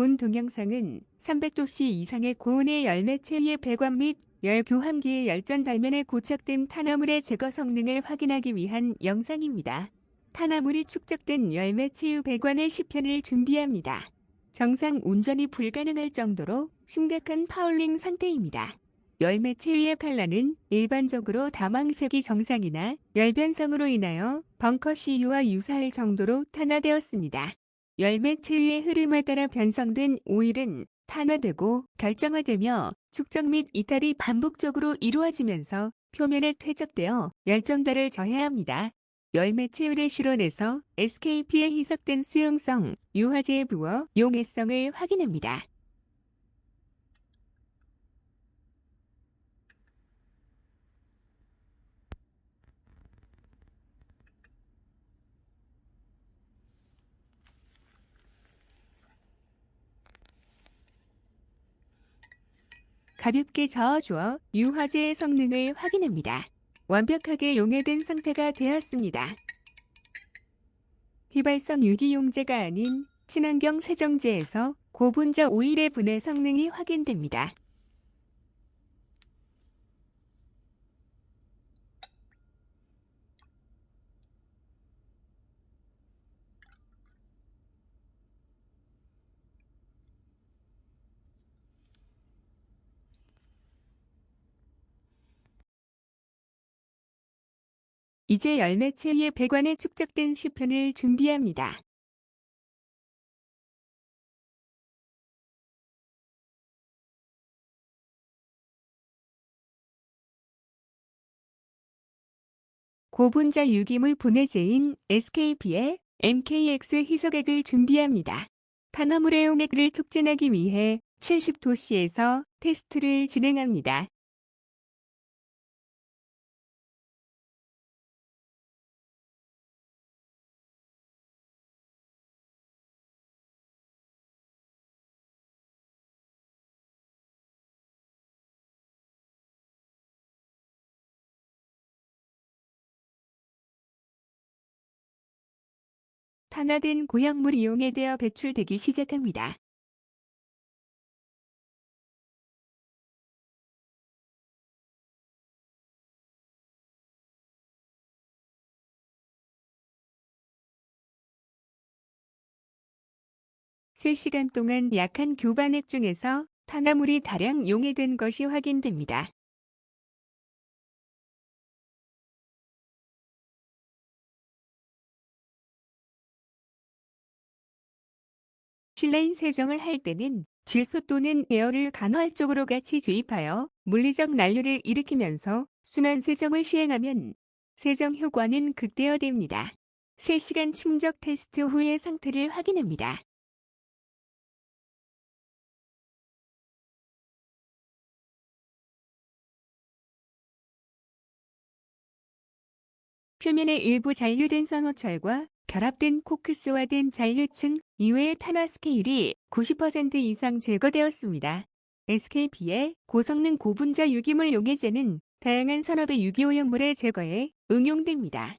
본 동영상은 300도씨 이상의 고온의 열매 체위의 배관 및 열 교환기의 열전 달면에 고착된 탄화물의 제거 성능을 확인하기 위한 영상입니다. 탄화물이 축적된 열매 체유 배관의 시편을 준비합니다. 정상 운전이 불가능할 정도로 심각한 파울링 상태입니다. 열매 체위의 칼라는 일반적으로 다망색이 정상이나 열 변성으로 인하여 벙커 CU와 유사할 정도로 탄화되었습니다. 열매 체위의 흐름에 따라 변성된 오일은 탄화되고 결정화되며 축적 및 이탈이 반복적으로 이루어지면서 표면에 퇴적되어 열정달을 저해야 합니다. 열매 체위를 실온해서 SKP에 희석된 수용성, 유화제에 부어 용해성을 확인합니다. 가볍게 저어주어 유화제의 성능을 확인합니다. 완벽하게 용해된 상태가 되었습니다. 휘발성 유기용제가 아닌 친환경 세정제에서 고분자 오일의 분해 성능이 확인됩니다. 이제 열매 체위의 배관에 축적된 시편을 준비합니다. 고분자 유기물 분해제인 SKP에 MKX 희석액을 준비합니다. 탄화물의 용액을 촉진하기 위해 70도씨에서 테스트를 진행합니다. 탄화된 고약물 이 용해되어 배출되기 시작합니다. 세시간 동안 약한 교반액 중에서 탄화물이 다량 용해된 것이 확인됩니다. 실내인 세정을 할 때는 질소 또는 에어를 간헐적으로 같이 주입하여 물리적 난류를 일으키면서 순환 세정을 시행하면 세정 효과는 극대화됩니다. 3시간 침적 테스트 후의 상태를 확인합니다. 표면에 일부 잔류된 산호철과 결합된 코크스화된 잔류층 이외의 탄화 스케일이 90% 이상 제거되었습니다. SKP의 고성능 고분자 유기물 용해제는 다양한 산업의 유기오염물의 제거에 응용됩니다.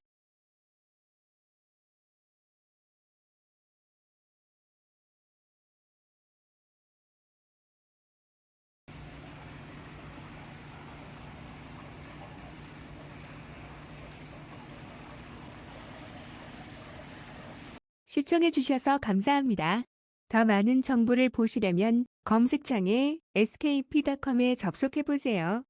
시청해주셔서 감사합니다. 더 많은 정보를 보시려면 검색창에 skp.com에 접속해보세요.